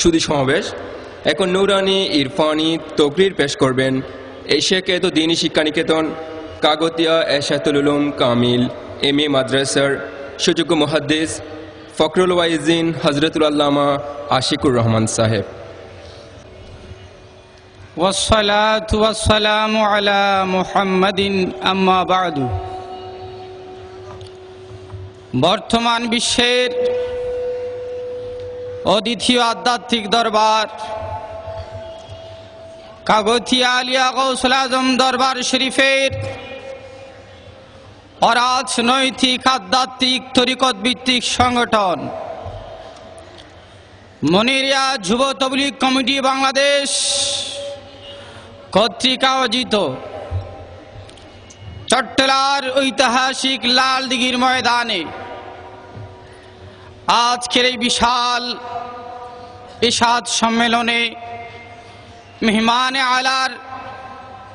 সুদী সমাবেশ এখন নৌরানি ইরফানি তকরির পেশ করবেন এশিয়াকে তো দিনী শিক্ষানিকেতন কাগতিয়া এশাতুল উলুম কামিল এম এ মাদ্রাসার সুযোগ্য মহাদ্দেশ ফখরুল ওয়াইজিন হজরতুল আল্লামা আশিকুর রহমান সাহেব والصلاة والسلام على محمد أما بعد বর্তমান বিশ্বের অদ্বিতীয় আধ্যাত্মিক দরবার। কাগতিয়া আলিয়া গৌসুল আজম দরবার শরীফের অরাজনৈতিক আধ্যাত্মিক তরিকত ভিত্তিক সংগঠন। মনিরিয়া যুব তবলিগ কমিটি বাংলাদেশ কর্তৃক আয়োজিত চট্টলার ঐতিহাসিক লাল দিঘির ময়দানে আজকের এই বিশাল ইসাদ সম্মেলনে মেহমানে আলার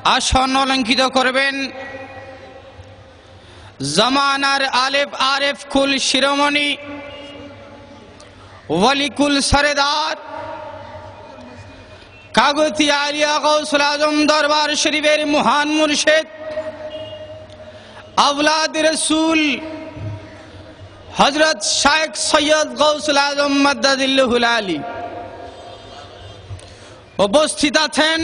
আসন অলঙ্কিত করবেন জমানার আলেফ আরেফ কুল শিরোমণি ওয়ালিকুল সরেদার কাগতি আলিয়া গৌসুল আজম দরবার শরীফের মহান মুর্শেদ আউলাদ রসুল হজরত শায়েখ সৈয়দ গৌসুল আজম মাদ্দাদিল্লুহুল আলী উপস্থিত আছেন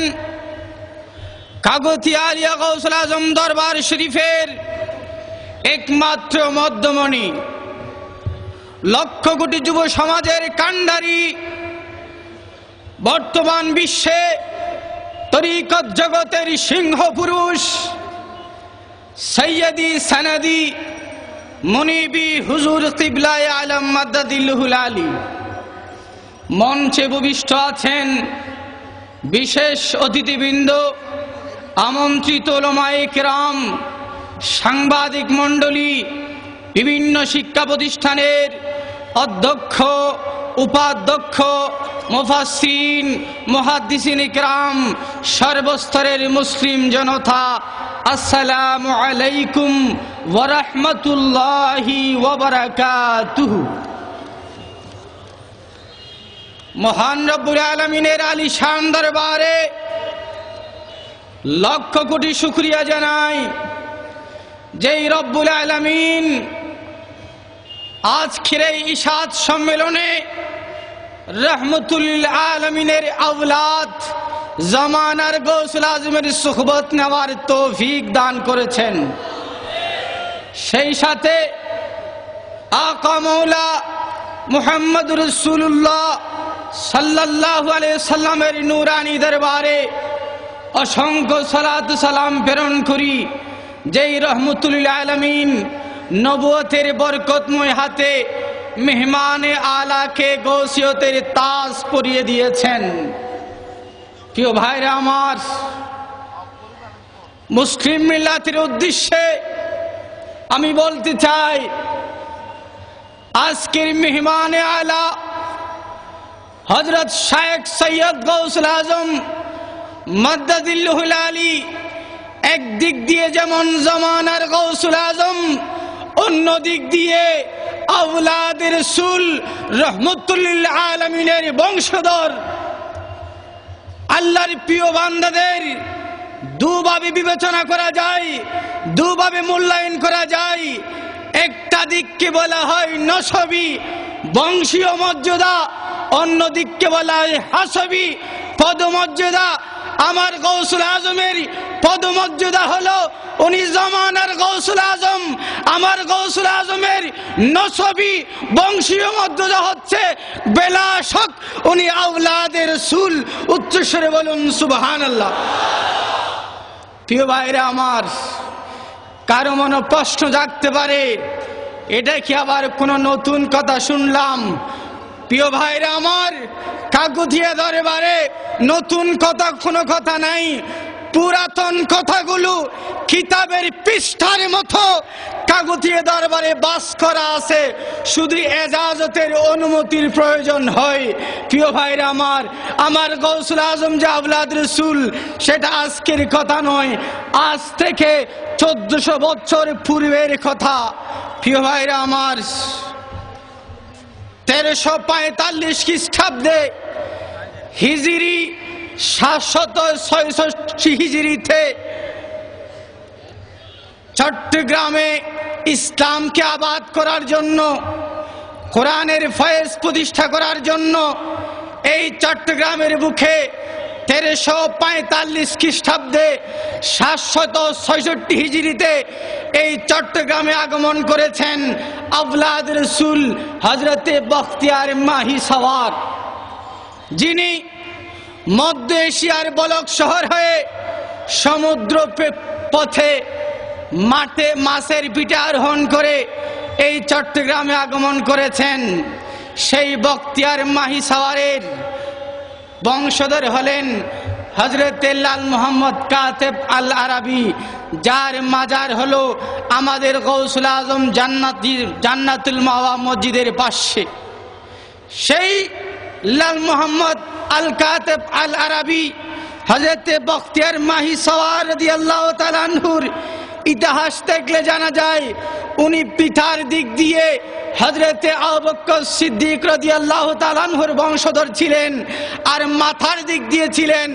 কাগতি আলিয়া গৌসুল আজম দরবার শরীফের একমাত্র মধ্যমণি, লক্ষ কোটি যুব সমাজের কাণ্ডারি বর্তমান বিশ্বে তরিকত জগতের সিংহ পুরুষ সৈয়দি সানাদি মুনিবি হুজুর কিবলায় আলম মাদ্দাদিল্লুহুল আলী মঞ্চে ভূমিষ্ঠ আছেন বিশেষ অতিথিবৃন্দ, আমন্ত্রিত ওলমায়ে কেরাম, সাংবাদিক মণ্ডলী, বিভিন্ন শিক্ষা প্রতিষ্ঠানের অধ্যক্ষ, উপাধ্যক্ষ মুফাসসিরিন মুহাদ্দিসিন ইকরাম সর্বস্তরের মুসলিম জনতা আসসালামু আলাইকুম ওয়া রাহমাতুল্লাহি ওয়া বারাকাতুহু মহান রব্বুল আলমিনের আলিশান দরবারে লক্ষ কোটি শুক্রিয়া জানাই যেই রব্বুল আলমিন আজকের এই ইশাদ সম্মেলনে রহমতুল আলমিনের আউলাদ জামানার গৌসুল আজমের সুখবত নেওয়ার তৌফিক দান করেছেন। সেই সাথে আকা মৌলা মুহাম্মদ রসুল্লাহ সাল্লাহ সাল্লামের নুরানি দরবারে অসংখ্য সালাত সালাম প্রেরণ করি। যেই রহমতুল আলমিন নবুয়তের বরকতময় হাতে মেহমানে আলাকে গৌসিয়তের তাস পরিয়ে দিয়েছেন। প্রিয় ভাইরা আমার, মুসলিম মিল্লাতের উদ্দেশ্যে আমি বলতে চাই, আজকের মেহমানে আলা হজরত শায়েখ সৈয়দ গৌসুল আজম মাদ্দাদিল্লুহুল আলী একদিক দিয়ে যেমন জমানার গৌসুল আজম অন্য দিক দিয়ে আউলাদের সুল রহমতুল্লিল আলমিনের বংশধর আল্লাহর প্রিয় বান্ধাদের দুভাবে বিবেচনা করা যায়, দুভাবে মূল্যায়ন করা যায়। একটা দিককে বলা হয় নসবি, বংশীয় মর্যাদা। অন্য দিককে বলা হয় হাসবি, পদমর্যাদা। আমার গৌসুল আজমের পদমর্যাদা হলো, উনি জমানার গৌসুল আজম। আমার গৌসুল আজমের নসবি বংশীয় মর্যাদা হচ্ছে বেলাশক। উনি আউলাদের সুল উচ্চস্বরে বলুন সুবহান আল্লাহ প্রিয় ভাইরা আমার, কারও মনে প্রশ্ন জাগতে পারে, এটা কি আবার কোনো নতুন কথা শুনলাম? প্রিয় ভাইরা আমার কাকুথিয়া দরবারে নতুন কথা কোনো কথা নাই। পুরাতন কথাগুলো কিতাবের পৃষ্ঠার মতো কাগতিয়ে দরবারে বাস করা আছে। শুধু এজাজতের অনুমতির প্রয়োজন হয়। প্রিয় ভাইরা আমার আমার গৌসুল আজম যে আবলাদ রসুল, সেটা আজকের কথা নয়, আজ থেকে চোদ্দশো বছর পূর্বের কথা। প্রিয় ভাইরা আমার তেরোশো পঁয়তাল্লিশ খ্রিস্টাব্দে হিজিরি সাতশত ছয়ষষ্ঠি হিজিরিতে চট্টগ্রামে ইসলামকে আবাদ করার জন্য, কোরআনের ফয়েজ প্রতিষ্ঠা করার জন্য এই চট্টগ্রামের বুকে তেরোশো পঁয়তাল্লিশ খ্রিস্টাব্দে সাতশত ছয়ষট্টি হিজড়িতে এই চট্টগ্রামে আগমন করেছেন আবলাদ রসুল হজরতে বখতিয়ার মাহি সওয়ার। যিনি মধ্য এশিয়ার বলক শহর হয়ে সমুদ্র পথে মাঠে মাছের পিঠে আরোহণ করে এই চট্টগ্রামে আগমন করেছেন সেই বক্তিয়ার মাহি সাওয়ারের। বংশধর হলেন হজরত লাল মোহাম্মদ কাতেব আল আরাবি যার মাজার হলো আমাদের গৌসুল আজম জান্নাতি, জান্নাতুল মাওয়া মসজিদের পাশে। সেই লাল মোহাম্মদ আল কাতেব আল আরাবি হজরতে বখতিয়ার মাহি সওয়ার আল্লাহ তালানহুর ইতিহাস দেখলে জানা যায়, উনি পিঠার দিক দিয়ে হজরতে সিদ্দিক রদি বংশধর ছিলেন আর মাথার দিক দিয়ে ছিলেন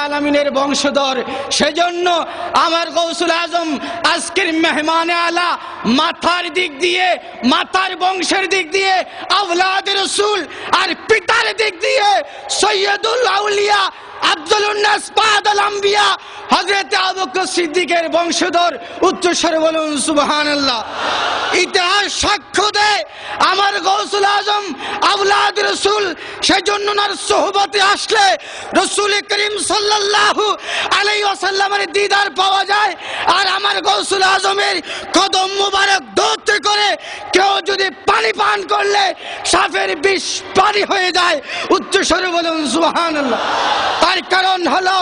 আলমিনের বংশধর। সেজন্য আমার গৌসুল আজম আজকের মেহমানে আলা মাথার দিক দিয়ে মাথার বংশের দিক দিয়ে, আওলাদ রসুল আর পিতার দিক দিয়ে সৈয়দুল আউলিয়া আব্দুল উন্নাস বাদল আম্বিয়া হযরত আবু সিদ্দিকের বংশধর। ইতিহাস সাক্ষ্য দেয়। আমার গৌসুল আজম, আওলাদ রসুল, সেজন্য ওনার সোহবতে আসলে রসুল করিম সাল্লাল্লাহু আলাইহি ওয়াসাল্লামের দিদার পাওয়া যায়। আর আমার গৌসুল আজমের কদম মুবারক কেউ যদি পানি পান করলে সাপের বিষ পানি হয়ে যায়। উচ্চস্বরে বলুন, সুবহানাল্লাহ। তার কারণ হলো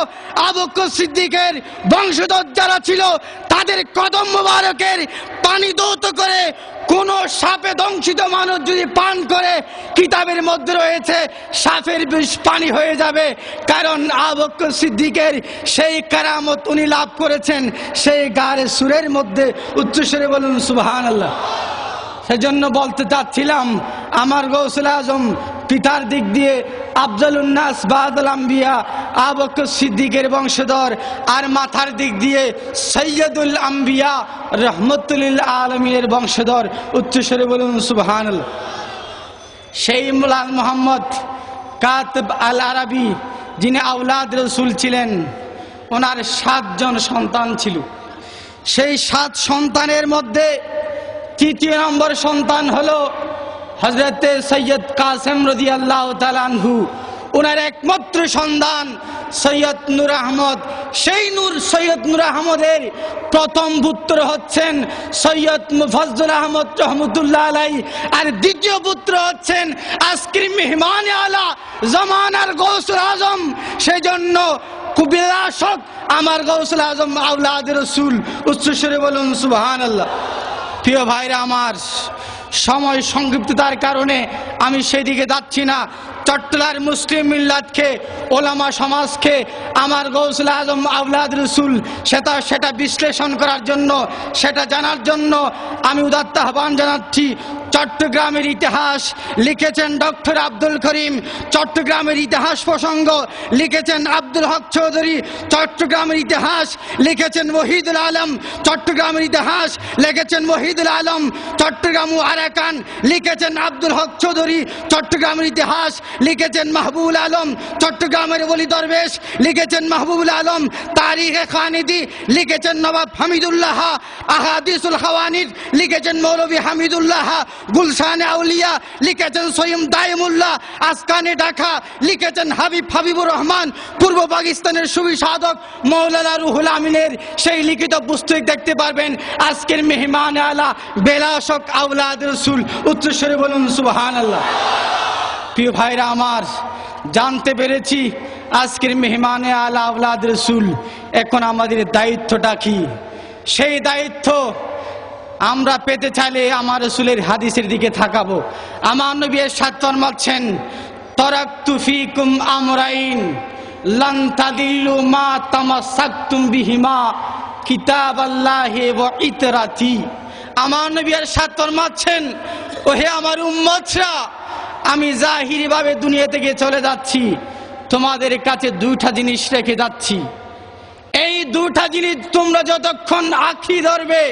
আবু বকর সিদ্দিকের বংশধর যারা ছিল, তাদের কদম মুবারকের পানি দৌত করে কোন সাপে দংশিত মানুষ যদি পান করে, কিতাবের মধ্যে রয়েছে, সাপের বিষ পানি হয়ে যাবে। কারণ আবু বকর সিদ্দিকের সেই কারামত উনি লাভ করেছেন, সেই গারে সুরের মধ্যে। উচ্চস্বরে বলুন, সুবহানাল্লাহ। সেজন্য বলতে চাচ্ছিলাম, আমার গৌসুল আজম পিতার দিক দিয়ে আফজল উন্নাস বাদল আম্বিয়া আবক সিদ্দিকের বংশধর, আর মাথার দিক দিয়ে সৈয়দুল আম্বিয়া রহমতুল্লাহ আলমিনের বংশধর। উচ্চস্বরে বলুন সুবহান সেই মুলাল মোহাম্মদ কাতব আল আরবি, যিনি আউলাদ রসুল ছিলেন, ওনার সাতজন সন্তান ছিল। সেই সাত সন্তানের মধ্যে তৃতীয় নম্বর সন্তান হলো হজরতে সৈয়দ কাসেম রদি আল্লাহ তালানহু ওনার একমাত্র সন্তান সৈয়দ নূর আহমদ। সেই নূর সৈয়দ নূর আহমদের প্রথম পুত্র হচ্ছেন সৈয়দ মুফজল আহমদ রহমতুল্লাহ আলাই। আর দ্বিতীয় পুত্র হচ্ছেন আজকের মেহমান আলা জমানার গৌসুল আজম। সেই জন্য কুবিলাসক আমার গৌসুল আজম আউলাদ রসুল। উচ্চস্বরে বলুন সুবহান আল্লাহ প্রিয় ভাইরা আমার সময় সংক্ষিপ্ততার কারণে আমি সেদিকে যাচ্ছি না। চট্টলার মুসলিম মিল্লাতকে, ওলামা সমাজকে, আমার গৌসুল আজম আউলাদ রসুল, সেটা সেটা বিশ্লেষণ করার জন্য, সেটা জানার জন্য আমি উদাত্ত আহ্বান জানাচ্ছি। চট্টগ্রামের ইতিহাস লিখেছেন ডক্টর আব্দুল করিম। চট্টগ্রামের ইতিহাস প্রসঙ্গ লিখেছেন আব্দুল হক চৌধুরী। চট্টগ্রামের ইতিহাস লিখেছেন ওহিদুল আলম। চট্টগ্রামের ইতিহাস লিখেছেন ওহিদুল আলম। চট্টগ্রাম আরাকান লিখেছেন আব্দুল হক চৌধুরী। চট্টগ্রামের ইতিহাস লিখেছেন মাহবুবুল আলম, চট্টগ্রামের বলি দরবেশ, লিখেছেন মাহবুবুল আলম, তারিখে খানিদি, লিখেছেন নবাব হামিদুল্লাহ, আহাদিসুল খাওয়ানিদ লিখেছেন মৌলভী হামিদুল্লাহ, গুলশান আউলিয়া, লিখেছেন সৈয়ম দায়মুল্লাহ আসকানে ঢাকা, লিখেছেন হাবিব হাবিবুর রহমান, পূর্ব পাকিস্তানের সুবিসাধক মৌলানা রুহুল আমিনের, সেই লিখিত পুস্তক দেখতে পারবেন, আজকের মেহমান আলা বেলাসক আউলাদ রসুল, উচ্চস্বরে বলুন সুবহান আল্লাহ প্রিয় ভাইরা আমার, জানতে পেরেছি আজকের মেহমানে আলা আউলাদ রসুল। এখন আমাদের দায়িত্বটা কি? সেই দায়িত্ব আমরা পেতে চাইলে আমার রসুলের হাদিসের দিকে থাকাবো। আমার নবী সাত ফরমাচ্ছেন তরাক তুফিকুম আমরাইন, লান তাদিল্লু মা তামাসাকতুম বিহিমা কিতাব আল্লাহে ওয়া ইতরাতি। আমার নবী আর সাত ফরমাচ্ছেন, ওহে আমার উম্মতরা আমি জাহিরিভাবে দুনিয়া থেকে চলে যাচ্ছি। তোমাদের কাছে দুইটা জিনিস রেখে যাচ্ছি। এই দুটা জিনিস তোমরা যতক্ষণ আঁকড়ি ধরবে,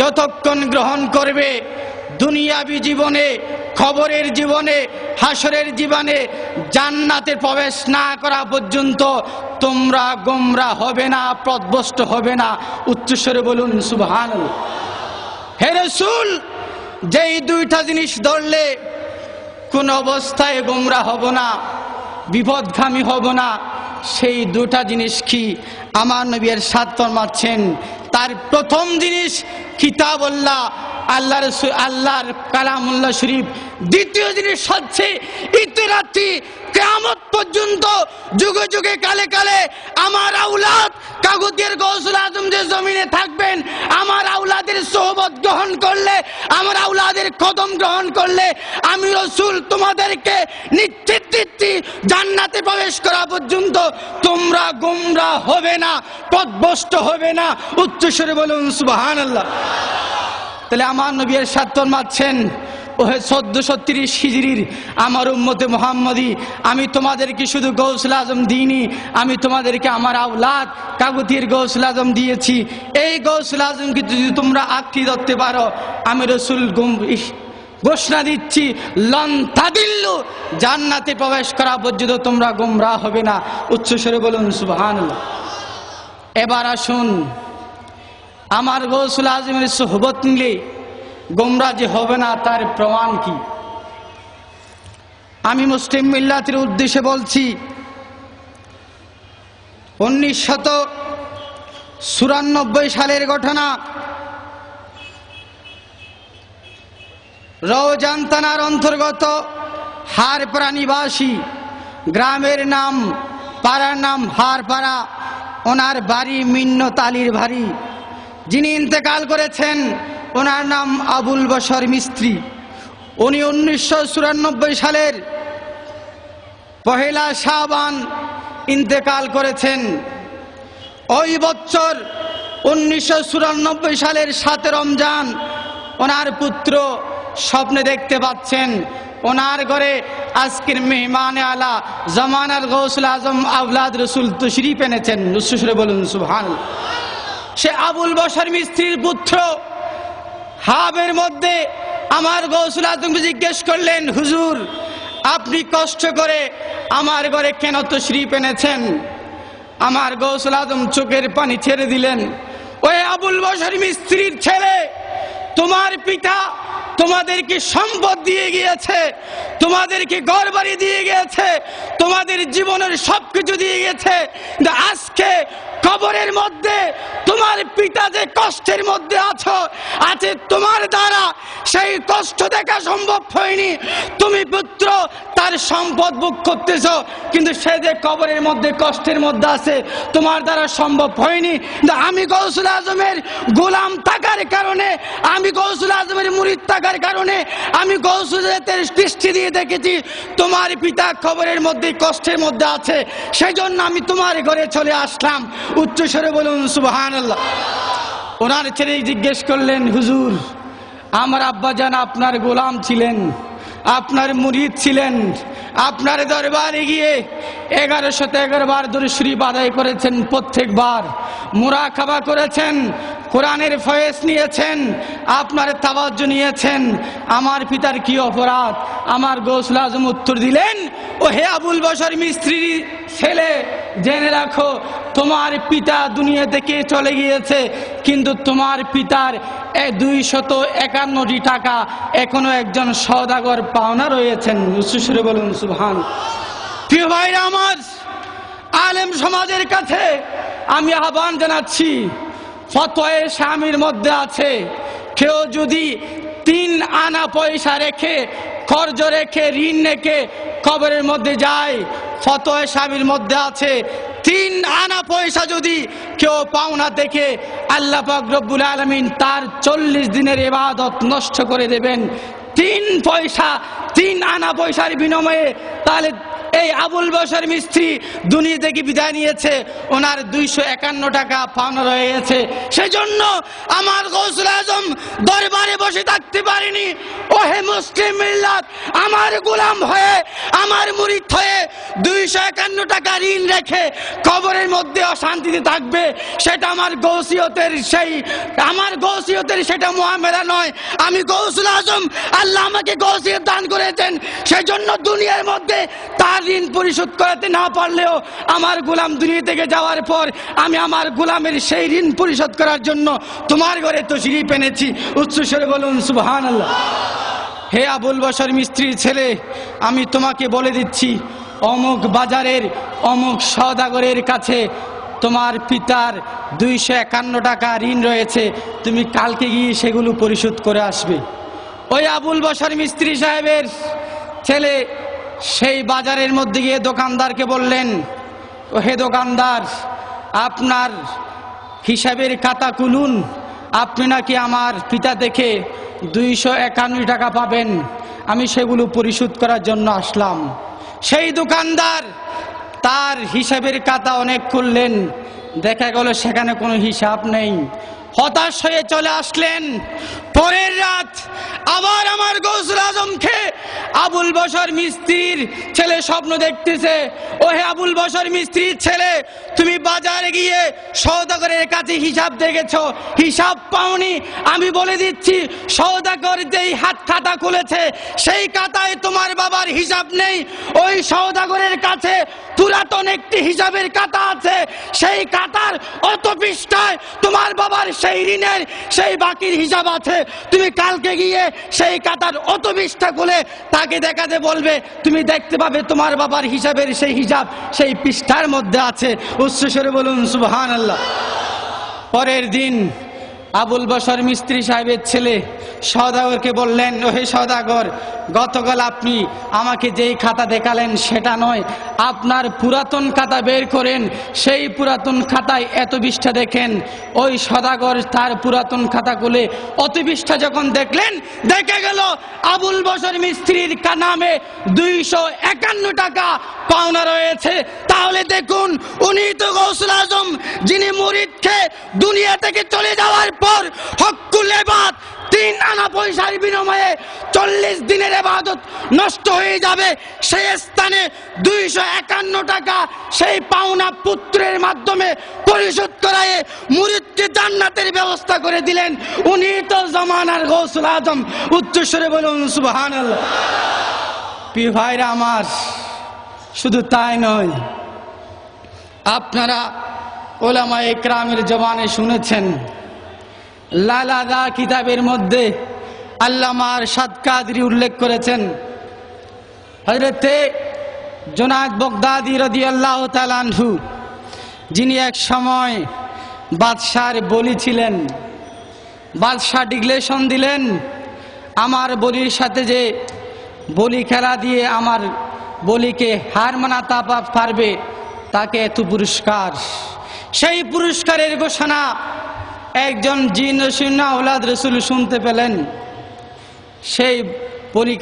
যতক্ষণ গ্রহণ করবে, দুনিয়াবি জীবনে, খবরের জীবনে, হাসরের জীবনে, জান্নাতে প্রবেশ না করা পর্যন্ত তোমরা গোমরা হবে না পদভষ্ট হবে না। উচ্চস্বরে বলুন সুবহান হে রসুল, যেই দুইটা জিনিস ধরলে কোন অবস্থায় গোমরা হব না বিপদগামী হব না সেই দুটা জিনিস কি? আমার নবীর সাত মারছেন। তার প্রথম জিনিস কিতাবল্লাহ, আল্লাহ রসুল, আল্লাহর কালামুল্লাহ শরীফ। দ্বিতীয় জিনিস হচ্ছে ইতিরাত্রি কেয়ামত পর্যন্ত যুগে যুগে কালে কালে আমার আউলাদ কাগজের গৌসুল আজম যে জমিনে থাকবেন, আমার আউলাদের সোহবত গ্রহণ করলে, আমার আউলাদের কদম গ্রহণ করলে, আমি রসুল তোমাদেরকে নিশ্চিত জান্নাতে প্রবেশ করা পর্যন্ত তোমরা গোমরা হবে না। পদভষ্ট হবে না। উচ্চস্বরে বলুন সুবাহান আল্লাহ তাহলে আমার নবীর সাত্তর মারছেন ওহে চোদ্দশো তিরিশ হিজড়ির আমার উম্মতে মোহাম্মদী, আমি তোমাদেরকে শুধু গৌসুল আজম দিইনি, আমি তোমাদেরকে আমার আওলাদ কাগুতির গৌসুল আজম দিয়েছি। এই গৌসুল আজমকে যদি তোমরা আঁকড়ি ধরতে পারো, আমি রসুল গুম ঘোষণা দিচ্ছি লন তাদিল্লু, জান্নাতে প্রবেশ করা পর্যন্ত তোমরা গুমরা হবে না। উচ্চস্বরে বলুন সুবহান এবার আসুন। আমার গৌসুল আজমের সোহবত নিলে গোমরা যে হবে না তার প্রমাণ কি? আমি মুসলিম মিল্লাতের উদ্দেশ্যে বলছি, উনিশ শত চুরানব্বই সালের ঘটনা থানার অন্তর্গত হারপাড়া নিবাসী, গ্রামের নাম, পাড়ার নাম হারপাড়া। ওনার বাড়ি মিন্নত আলীর বাড়ি যিনি ইন্তেকাল করেছেন, ওনার নাম আবুল বসর মিস্ত্রি। উনি উনিশশো চুরানব্বই সালের পহেলা শাহবান ইন্তেকাল করেছেন। ওই বছর উনিশশো চুরানব্বই সালের সাত রমজান ওনার পুত্র স্বপ্নে দেখতে পাচ্ছেন। ওনার ঘরে আজকের মেহমান আলা, জমানার গৌসুল আজম আউলাদ রসুল তশরিফ এনেছেন। নুসুসরে বলুন সুহান সে আবুল বসর মিস্ত্রির পুত্র, হাবের মধ্যে আমার গৌসুল আজমকে জিজ্ঞেস করলেন, হুজুর, আপনি কষ্ট করে আমার ঘরে কেন তো শ্রীপ এনেছেন? আমার গৌসুল আজম চোখের পানি ছেড়ে দিলেন, ওই আবুল বসর মিস্ত্রির ছেলে, তোমার পিতা তোমাদেরকে সম্পদ দিয়ে গিয়েছে, তোমাদেরকে গড়বাড়ি বাড়ি দিয়ে গিয়েছে, তোমাদের জীবনের সবকিছু দিয়ে গেছে আজকে কবরের মধ্যে, তোমার পিতা যে কষ্টের মধ্যে আছো, আছে তোমার দ্বারা, সেই কষ্ট দেখা সম্ভব হয়নি। তুমি পুত্র, তার সম্পদ ভোগ করতেছ, কিন্তু সে যে কবরের মধ্যে, কষ্টের মধ্যে আছে, তোমার দ্বারা সম্ভব হয়নি। আমি গৌসুল আজমের গোলাম থাকার কারণে, আমি গৌসুল আজমের মুরিদ থাকার কারণে, আমি গৌসুলের দৃষ্টি দিয়ে দেখেছি, তোমার পিতা খবরের মধ্যে, কষ্টের মধ্যে আছে। সেই জন্য আমি তোমার ঘরে চলে আসলাম। উচ্চস্বরে বলুন সুবহান ওনার ছেলে জিজ্ঞেস করলেন, হুজুর, আমার আব্বাজান আপনার গোলাম ছিলেন, আপনার মুরিদ ছিলেন, আপনার দরবারে গিয়ে এগারোশত এগারো বার ধরে শরীফ আদায় করেছেন, প্রত্যেকবার মুরা খাবা করেছেন, কোরআনের ফয়েস নিয়েছেন, আপনার তাবাজ্য নিয়েছেন, আমার পিতার কি অপরাধ? আমার গৌসুল আজম উত্তর দিলেন ও হে আবুল বসর মিস্ত্রির ছেলে জেনে রাখো, তোমার পিতা দুনিয়া থেকে চলে গিয়েছে, কিন্তু তোমার পিতার দুই শত একান্নটি টাকা এখনও একজন সদাগর পাওনা রয়েছেন। সুসুরে বলুন সুহান প্রিয় ভাইরা আমার, আলেম সমাজের কাছে আমি আহ্বান জানাচ্ছি, ফতোয়ে স্বামীর মধ্যে আছে, কেউ যদি তিন আনা পয়সা রেখে, কর্জ রেখে, ঋণ রেখে কবরের মধ্যে যায়। ফতোয় স্বামীর মধ্যে আছে। তিন আনা পয়সা যদি কেউ পাওনা দেখে, আল্লাহ রব্বুল আলমিন তার চল্লিশ দিনের ইবাদত নষ্ট করে দেবেন। তিন পয়সা, তিন আনা পয়সার বিনিময়ে তাহলে এই আবুল বসর মিস্ত্রি দুনিয়া থেকে বিদায় নিয়েছে। ওনার দুইশো একান্ন টাকা পাওনা রয়ে গেছে সেজন্য আমার গৌসুল আজম দরবারে বসে থাকতে পারিনি। ওহে মুসলিম মিল্লাত, আমার গোলাম হয়ে, আমার মুরিদ হয়ে দুইশো একান্ন টাকা ঋণ রেখে কবরের মধ্যে অশান্তিতে থাকবে, সেটা আমার গৌসিয়তের সেই, আমার গৌসিয়তের সেটা মহামেলা নয়। আমি গৌসুল আজম, আল্লাহ আমাকে গৌসিয়ত দান করেছেন। সেজন্য দুনিয়ার মধ্যে তার ঋণ পরিশোধ করাতে না পারলেও আমার গোলাম দুনিয়া থেকে যাওয়ার পর আমি আমার গোলামের সেই ঋণ পরিশোধ করার জন্য তোমার ঘরে তো সিঁড়ি পেনেছি উচ্চস্বরে বলুন সুবহান আল্লাহ হে আবুল বসর মিস্ত্রির ছেলে, আমি তোমাকে বলে দিচ্ছি, অমুক বাজারের, অমুক সদাগরের কাছে তোমার পিতার দুইশো একান্ন টাকা ঋণ রয়েছে, তুমি কালকে গিয়ে সেগুলো পরিশোধ করে আসবে। ওই আবুল বসর মিস্ত্রি সাহেবের ছেলে সেই বাজারের মধ্যে গিয়ে দোকানদারকে বললেন, ও হে দোকানদার, আপনার হিসাবের খাতা খুলুন। আপনি নাকি আমার পিতা দেখে দুইশো একান্ন টাকা পাবেন। আমি সেগুলো পরিশোধ করার জন্য আসলাম। সেই দোকানদার তার হিসাবের খাতা অনেক খুললেন। দেখা গেল সেখানে কোনো হিসাব নেই। হতাশ হয়ে চলে আসলেন। পরের রাত আবার আমার গৌসুল আজমকে আবুল বসর মিস্ত্রির ছেলে স্বপ্ন দেখতেছে। ও হে আবুল বসর মিস্ত্রির ছেলে, তুমি বাজারে গিয়ে সৌদাগরের কাছে হিসাব দেখেছ। হিসাব পাওনি, আমি বলে দিচ্ছি সৌদাগর যেই হাত খাতা খুলেছে, সেই খাতায় তোমার বাবার হিসাব নেই। ওই সৌদাগরের কাছে পুরাতন একটি হিসাবের খাতা আছে। সেই খাতার অত পৃষ্ঠায় তোমার বাবার সেই ঋণের সেই বাকির হিসাব আছে। তুমি কালকে গিয়ে সেই কাতার অত পৃষ্ঠা খুলে তাকে দেখাতে বলবে, তুমি দেখতে পাবে তোমার বাবার হিসাবের সেই হিসাব সেই পৃষ্ঠার মধ্যে আছে। উচ্চস্বরে বলুন সুবহান আল্লাহ পরের দিন আবুল বসর মিস্ত্রি সাহেবের ছেলে সদাগরকে বললেন ও হে সদাগর গতকাল আপনি আমাকে যেই খাতা দেখালেন সেটা নয়, আপনার পুরাতন খাতা বের করেন, সেই পুরাতন খাতায় এত বিষ্ঠা দেখেন, ওই সদাগর তার পুরাতন খাতা খুলে অত বিষ্ঠা যখন দেখলেন, দেখে গেল আবুল বসর মিস্ত্রির নামে দুইশো একান্ন টাকা পাওনা রয়েছে। তাহলে দেখুন, উনি তো গৌসুল আজম, যিনি মুরিদকে দুনিয়া থেকে চলে যাওয়ার পর হকুল এবাদ, তিন আনা পয়সার বিনিময়ে চল্লিশ দিনের এবাদত নষ্ট হয়ে যাবে। সেই স্থানে দুইশো একান্ন টাকা সেই পাওনা পুত্রের মাধ্যমে পরিশোধ করায় মুরিদকে জান্নাতের ব্যবস্থা করে দিলেন। উনি তো জমানার গৌসুল আজম। উচ্চস্বরে বলুন সুবহান ভাইরা আমার, শুধু তাই নয়, আপনারা ওলামা একরামের জবানে শুনেছেন লালাদা কিতাবের মধ্যে আল্লামার সাদকাদরি উল্লেখ করেছেন হজরতে জোনাদ বগদাদি রদি আল্লাহ তালানহু যিনি এক সময় বাদশার বলি ছিলেন, বাদশাহ ডিগ্লেশন দিলেন, আমার বলির সাথে যে বলি খেলা দিয়ে আমার বলিকে হার মানাতে পারবে, তাকে এত পুরস্কার। সেই পুরস্কারের ঘোষণা একজন জিন শূন্য আউলাদ রসুল শুনতে পেলেন। সেই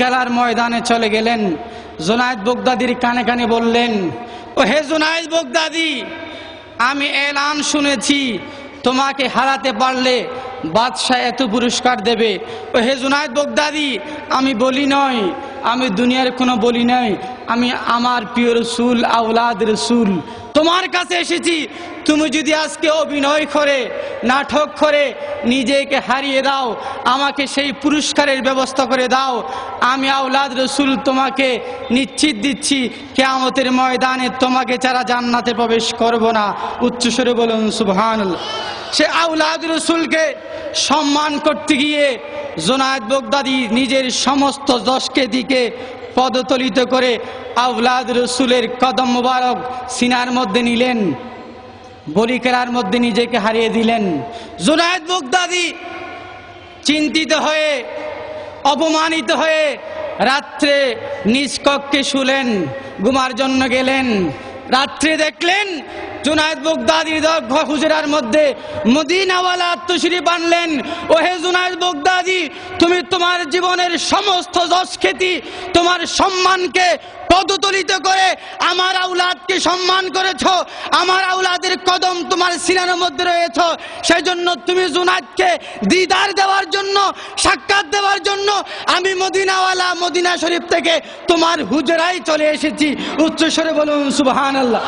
খেলার ময়দানে চলে গেলেন। জোনায়েদ বোগদাদির কানে কানে বললেন ও হে জোনায়েদ বগদাদি, আমি এলান শুনেছি, তোমাকে হারাতে পারলে বাদশাহ এত পুরস্কার দেবে। ও হে জুনায়দ বোগদাদি, আমি বলি নয় আমি দুনিয়ার কোনো বলি নাই। আমি আমার প্রিয় রসুল আউলাদ রসুল। তোমার কাছে এসেছি। তুমি যদি আজকে অভিনয় করে, নাটক করে, নিজেকে হারিয়ে দাও, আমাকে সেই পুরস্কারের ব্যবস্থা করে দাও, আমি আউলাদ রসুল তোমাকে নিশ্চিত দিচ্ছি, কেয়ামতের ময়দানে তোমাকে ছাড়া জান্নাতে প্রবেশ করব না। উচ্চস্বরে বলুন সুবহান সে আউলাদ রসুলকে সম্মান করতে গিয়ে জোনায়দ বগদাদি নিজের সমস্ত যশকে দিকে পদতলিত করে আউলাদ রসুলের কদম মুবারক সিনার মধ্যে নিলেন, বলি খেলার মধ্যে নিজেকে হারিয়ে দিলেন। জোনায়দ বগদাদি চিন্তিত হয়ে, অপমানিত হয়ে রাত্রে নিজ কক্ষে শুলেন, ঘুমার জন্য গেলেন। রাত্রে দেখলেন জুনায়দ দগ্ধ হুজরার মধ্যে মদিনাওয়ালা আত্মশ্রী বানলেন ওহে জুনায়দ বগদাদি তুমি তোমার জীবনের সমস্ত যশ খ্যাতি তোমার সম্মানকে পদতলিত করে আমার আউলাদকে সম্মান করেছ, আমার আউলাদের কদম তোমার সিনার মধ্যে রয়েছ। সেই জন্য তুমি জুনাদকে দিদার দেওয়ার জন্য, সাক্ষাৎ দেওয়ার জন্য আমি মদিনাওয়ালা, মদিনা শরীফ থেকে তোমার হুজরাই চলে এসেছি। উচ্চস্বরে বলুন সুবহান আল্লাহ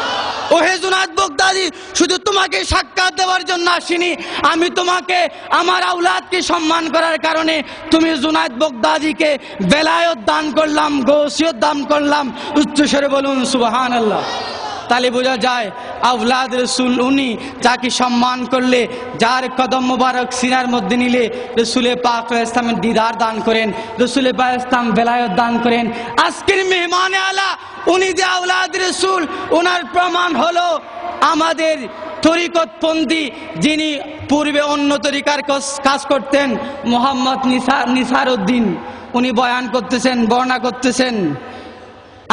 ওহে জুনাদ বগদাদি, শুধু তোমাকে সাক্ষাৎ দেওয়ার জন্য আসিনি, আমি তোমাকে, আমার আউলাদকে সম্মান করার কারণে তুমি জুনাদ বগদাদিকে বেলায়ত দান করলাম, গৌসিয়ত দান করলাম উচ্চস্বরে বলুন সুবহান আল্লাহ তাহলে বোঝা যায় আউলাদ রসুল উনি যাকে সম্মান করলে, যার কদম মোবারক সিনার মধ্যে নিলে, রসুলে পাক ইসলামের দিদার দান করেন, রসুলে পাক ইসলাম বেলায়ত দান করেন। আজকের মেহমানে আলা, উনি যে আউলাদ রসুল ওনার প্রমাণ হলো আমাদের তরিকতপন্থী যিনি পূর্বে অন্য তরিকার কাজ করতেন, মোহাম্মদ নিসার নিসার উদ্দিন উনি বয়ান করতেছেন, বর্ণনা করতেছেন।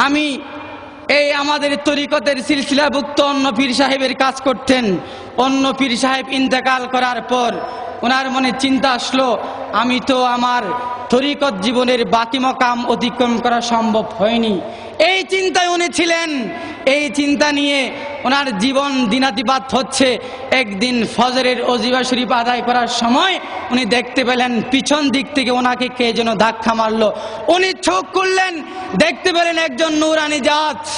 আমি এই আমাদের তরিকতের সিলসিলাভুক্ত অন্য পীর সাহেবের কাজ করতেন। অন্য পীর সাহেব ইন্তেকাল করার পর ওনার মনে চিন্তা আসলো আমি তো আমার তরিকত জীবনের বাকি মকাম অতিক্রম করা সম্ভব হয়নি। এই চিন্তায় উনি ছিলেন। এই চিন্তা নিয়ে ওনার জীবন দিনাতিপাত হচ্ছে। একদিন ফজরের অজিবা শরীফ আদায় করার সময় উনি দেখতে পেলেন, পিছন দিক থেকে ওনাকে কে যেন ধাক্কা মারলো। উনি চোখ করলেন দেখতে পেলেন একজন নূরানি জাত।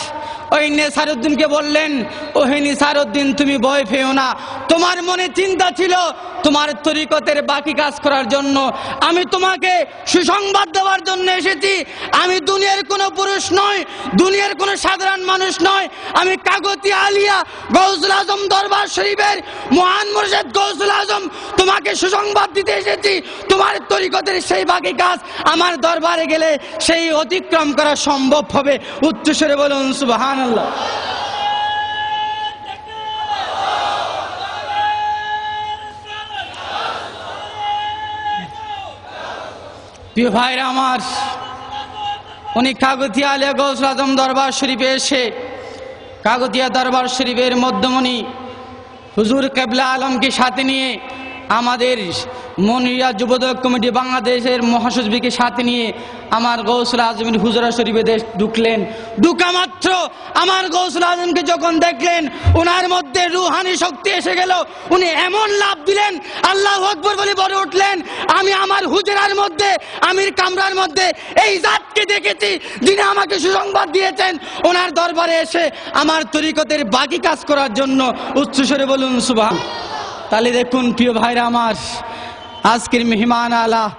ওই নেসারুদ্দিনকে বললেন, ওহে নিসারুদ্দিন তুমি ভয় পেও না। তোমার মনে চিন্তা ছিল তোমার তরিকতের বাকি কাজ করার জন্য। আমি তোমাকে সুসংবাদ দেওয়ার জন্য এসেছি। আমি দুনিয়ার কোনো পুরুষ নয় দুনিয়ার কোনো সাধারণ মানুষ নয় আমি কাগতি আলিয়া গৌসুল আজম দরবার শরীফের মহান মুর্শেদ গৌসুল আজম তোমাকে সুসংবাদ দিতে এসেছি। তোমার তরিকতের সেই বাকি কাজ আমার দরবারে গেলে সেই অতিক্রম করা সম্ভব হবে। উচ্চস্বরে বলুন সুবাহান আল্লাহ প্রিয় ভাইরা আমার উনি কাগতিয়া আলিয়া গৌস আজম দরবার শরীফে এসে, কাগতিয়া দরবার শরীফের মধ্যমণি হুজুর কেবলা আলমকে সাথে নিয়ে আমাদের মনিয়া যুবদল কমিটি বাংলাদেশের মহাসচিবকে সাথে নিয়ে আমার গৌসুল আজমের হুজরা শরীফে দেশ ঢুকলেন। ঢুকা মাত্র আমার গৌসুল আজমকে যখন দেখলেন ওনার মধ্যে রুহানি শক্তি এসে গেল। উনি এমন লাভ দিলেন, আল্লাহ আকবর বলে বলে উঠলেন, আমি আমার হুজরার মধ্যে, আমির কামরার মধ্যে এই জাতকে দেখেছি যিনি আমাকে সুসংবাদ দিয়েছেন। ওনার দরবারে এসে আমার তরিকতের বাকি কাজ করার জন্য উচ্চস্বরে বলুন সুবাহ তাহলে দেখুন, প্রিয় ভাইরা আমার, আজকের মেহমান আলা,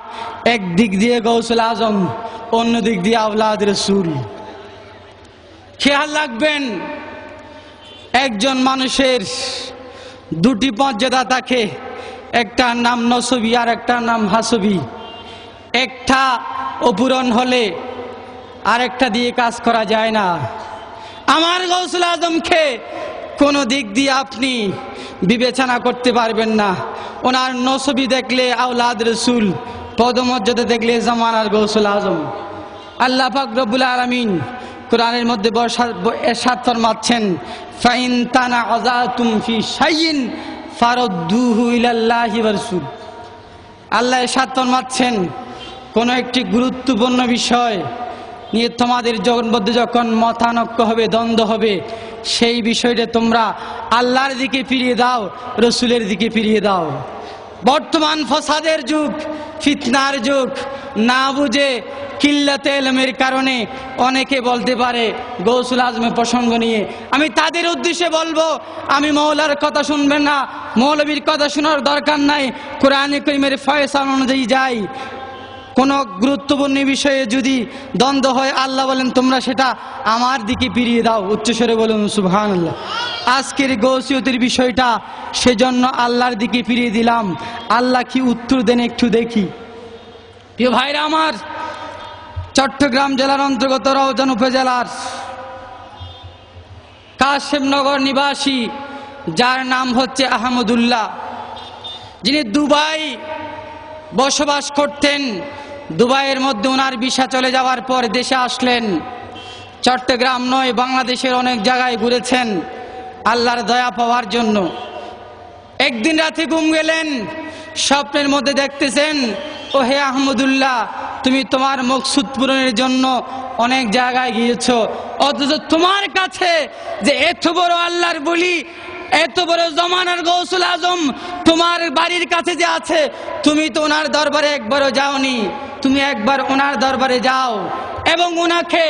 এক দিক দিয়ে গৌসুল আজম, অন্য দিক দিয়ে আওলাদ রসুল। খেয়াল রাখবেন, একজন মানুষের দুটি মর্যাদা থাকে, একটা নাম নসবি আর একটা নাম হাসবি। একটা অপূরণ হলে আরেকটা দিয়ে কাজ করা যায় না। আমার গৌসুল আজমকে কোনো দিক দিয়ে আপনি বিবেচনা করতে পারবেন না। ওনার নসবি দেখলে আউলাদ রসুল, পদমর্যাদা দেখলে জামানার গৌসুল আজম। আল্লাহ পাক রব্বুল আলমিন কোরআনের মধ্যে এরশাদ ফাইন তানা আজাতুম ফি শাইইন ফারদ্দুহু আল্লাহ এরশাদ ফরমাচ্ছেন, কোনো একটি গুরুত্বপূর্ণ বিষয় নিয়ে তোমাদের মধ্যে যখন মতানক্য হবে, দ্বন্দ্ব হবে, সেই বিষয়টা তোমরা আল্লাহর দিকে ফিরিয়ে দাও, রসুলের দিকে ফিরিয়ে দাও। বর্তমান ফসাদের যুগ, ফিতনার যুগ, না বুঝে কিল্লাতে এলমের কারণে অনেকে বলতে পারে, গৌসুল আজমের প্রসঙ্গ নিয়ে, আমি তাদের উদ্দেশ্যে বলব, আমি মৌলার কথা শুনবেন না, মৌলবীর কথা শোনার দরকার নাই, কোরআনে করিমের ফয়সাল অনুযায়ী যাই। কোনো গুরুত্বপূর্ণ বিষয়ে যদি দ্বন্দ্ব হয়, আল্লাহ বলেন, তোমরা সেটা আমার দিকে ফিরিয়ে দাও। উচ্চস্বরে বলুন সুবহান আল্লাহ আজকের গৌসিয়তির বিষয়টা সেজন্য আল্লাহর দিকে ফিরিয়ে দিলাম। আল্লাহ কি উত্তর দেন একটু দেখি। প্রিয় ভাইরা আমার, চট্টগ্রাম জেলার অন্তর্গত রওজান উপজেলার কাশেমনগর নিবাসী, যার নাম হচ্ছে আহমদুল্লাহ, যিনি দুবাই বসবাস করতেন দুবাইয়ের মধ্যে ওনার ভিসা চলে যাওয়ার পর দেশে আসলেন। চট্টগ্রাম নয়, বাংলাদেশের অনেক জায়গায় ঘুরেছেন আল্লাহর দয়া পাওয়ার জন্য। একদিন রাতে ঘুম গেলেন, স্বপ্নের মধ্যে দেখতেছেন, ও হে আহমদুল্লাহ, তুমি তোমার মকসুদ পূরণের জন্য অনেক জায়গায় গিয়েছো। অথচ তোমার কাছে যে এত বড় আল্লাহর বলি, এত বড় জমানার গৌসুল আজম তোমার বাড়ির কাছে যে আছে, তুমি তো ওনার দরবারে একবারও যাওনি। তুমি একবার ওনার দরবারে যাও এবং ওনাকে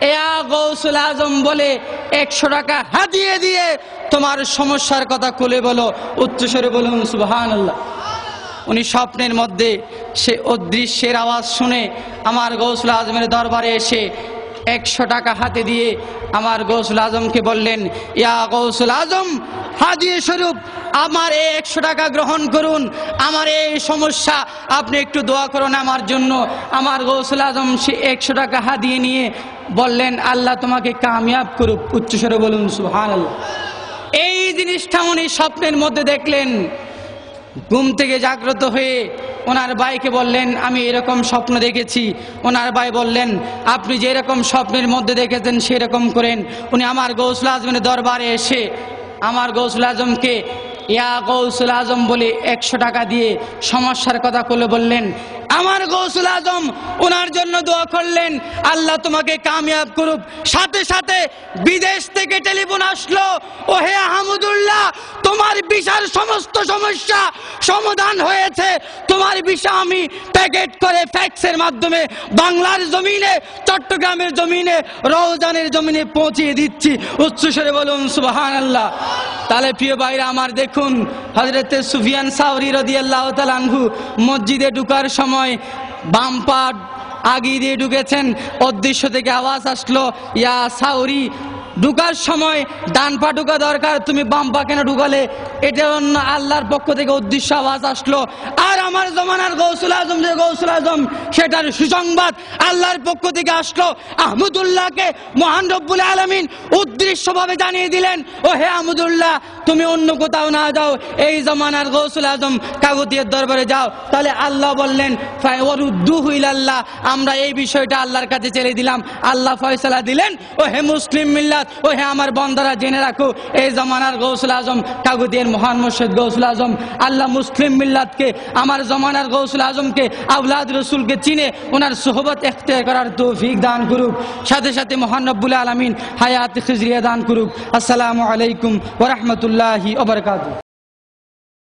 এয়া গৌসুল আজম বলে একশো টাকা হাতিয়ে দিয়ে তোমার সমস্যার কথা খুলে বলো, উচ্চস্বরে বলুন সুবহান উনি স্বপ্নের মধ্যে সে অদৃশ্যের আওয়াজ শুনে আমার গৌসুল আজমের দরবারে এসে একশো টাকা হাতে দিয়ে আমার গৌসুল আজমকে বললেন, ইয়া গৌসুল আজম হাজিয়ে স্বরূপ, আমার এই একশো টাকা গ্রহণ করুন। আমার এই সমস্যা, আপনি একটু দোয়া করুন আমার জন্য। আমার গৌসুল আজম সে একশো টাকা হাতিয়ে নিয়ে বললেন, আল্লাহ তোমাকে কামিয়াব করুক। উচ্চস্বরে বলুন সুহান এই জিনিসটা উনি স্বপ্নের মধ্যে দেখলেন। ঘুম থেকে জাগ্রত হয়ে ওনার ভাইকে বললেন, আমি এরকম স্বপ্ন দেখেছি। ওনার ভাই বললেন, আপনি যেরকম স্বপ্নের মধ্যে দেখেছেন, সেরকম করেন। উনি আমার গৌসুল আজমের দরবারে এসে, আমার গৌসুল আজমকে ইয়া গৌসুল আজম বলে একশো টাকা দিয়ে সমস্যার কথা বলে বললেন, আমার গৌসুল আজম ওনার জন্য দোয়া করলেন, আল্লাহ তোমাকে কামিয়াব করুক। সাথে সাথে বিদেশ থেকে টেলিফোন আসলো ও হে আহমদুল্লাহ, তোমার বিশাল সমস্ত সমস্যা সমাধান হয়েছে। তোমার বিষয় আমি প্যাকেট করে ফ্যাক্সের মাধ্যমে বাংলার জমিনে, চট্টগ্রামের জমিনে, রওজানের জমিনে পৌঁছিয়ে দিচ্ছি। উচ্চস্বরে বলুন সুবাহান আল্লাহ তাহলে প্রিয় ভাইরা, আমার দেখুন হজরতে সুফিয়ান সাউরি রদি আল্লাহ মসজিদে ঢুকার সময় বাম পা আগিয়ে দিয়ে ঢুকেছেন। অদৃশ্য থেকে আওয়াজ আসলো, ইয়া সাউরি ঢুকার সময় ডান পা ঢুকা দরকার, তুমি বাম পা কেন ঢুকালে? এটা অন্য আল্লাহর পক্ষ থেকে উদ্দেশ্য আওয়াজ আসলো। আর আমার জমানার গৌসুল আজম যে গৌসুল আজম, সেটার সুসংবাদ আল্লাহর পক্ষ থেকে আসলো। আহমদুল্লাহকে মহান রব্বুল আলমিন উদ্দেশ্যভাবে জানিয়ে দিলেন, ও হে আহমদুল্লাহ, তুমি অন্য কোথাও না যাও, এই জমানার গৌসুল আজম কাগতিয়ার দরবারে যাও। তাহলে আল্লাহ বললেন আল্লাহ আমরা এই বিষয়টা আল্লাহর কাছে ছেড়ে দিলাম। আল্লাহ ফয়সালা দিলেন, ও হে মুসলিম মিল্লাত ও হে আমার বন্দারা জেনে রাখো, এই জমানার গৌসুল আজম, কাগুদিয়ার মহান মুর্শিদ গৌসুল আজম, আল্লাহ মুসলিম মিল্লাতকে, আমার জমানার গৌসুল আজমকে আউলাদ রসুলকে চিনে ওনার সোহবত এখতিয়ার করার তৌফিক দান করুক। সাথে সাথে মহান রব্বুল আলমিন হায়াত খিজরিয়া দান করুক। আসসালামু আলাইকুম ওরহমতুল্লাহি ওবরকাত